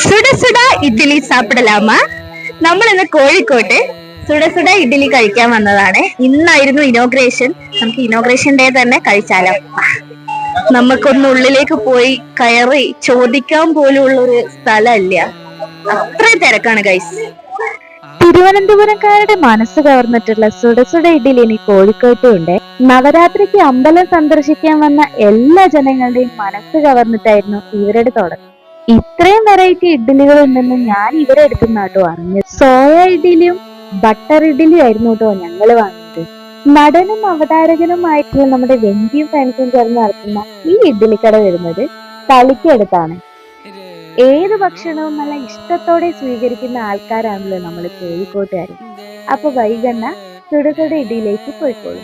സുഡ സുഡ ഇഡ്ഡലി സാപ്പിടലാമ നമ്മൾ ഇന്ന് കോഴിക്കോട്ട് സുഡ സുഡ ഇഡ്ഡലി കഴിക്കാൻ വന്നതാണ്. ഇന്നായിരുന്നു ഇനോഗ്രേഷൻ നമുക്ക് ഇനോഗ്രേഷൻ ഡേ തന്നെ കഴിച്ചാലോ? നമുക്കൊന്ന് ഉള്ളിലേക്ക് പോയി കയറി ചോദിക്കാൻ പോലും ഉള്ള ഒരു സ്ഥലമല്ല. അത്രയും തിരക്കാണ് ഗൈസ് തിരുവനന്തപുരംകാരുടെ മനസ്സ് കവർന്നിട്ടുള്ള സുടസുട ഇഡ്ഡലി ഇനി കോഴിക്കോട്ടും ഉണ്ട്. നവരാത്രിക്ക് അമ്പലം സന്ദർശിക്കാൻ വന്ന എല്ലാ ജനങ്ങളുടെയും മനസ്സ് കവർന്നിട്ടായിരുന്നു ഇവരുടെ തുടക്കം. ഇത്രയും വെറൈറ്റി ഇഡ്ഡലികൾ ഉണ്ടെന്ന് ഞാൻ ഇവരെ കേട്ടോ അറിഞ്ഞു സോയ ഇഡ്ഡലിയും ബട്ടർ ഇഡ്ഡലിയും ആയിരുന്നു കേട്ടോ ഞങ്ങൾ വാങ്ങിയത്. നടനും അവതാരകനുമായിട്ടുള്ള നമ്മുടെ വെങ്കിയും ഫാൻസും ചേർന്ന് നടത്തുന്ന ഈ ഇഡ്ഡലിക്കട വരുന്നത് തളിക്കടുത്താണ് ഏത് ഭക്ഷണവും നല്ല ഇഷ്ടത്തോടെ സ്വീകരിക്കുന്ന ആൾക്കാരാണല്ലോ നമ്മൾ കോഴിക്കോട്ടുകാർ അപ്പൊ വൈകുന്ന ചുടുചുട ഇടിയിലേക്ക് പോയിക്കോളൂ.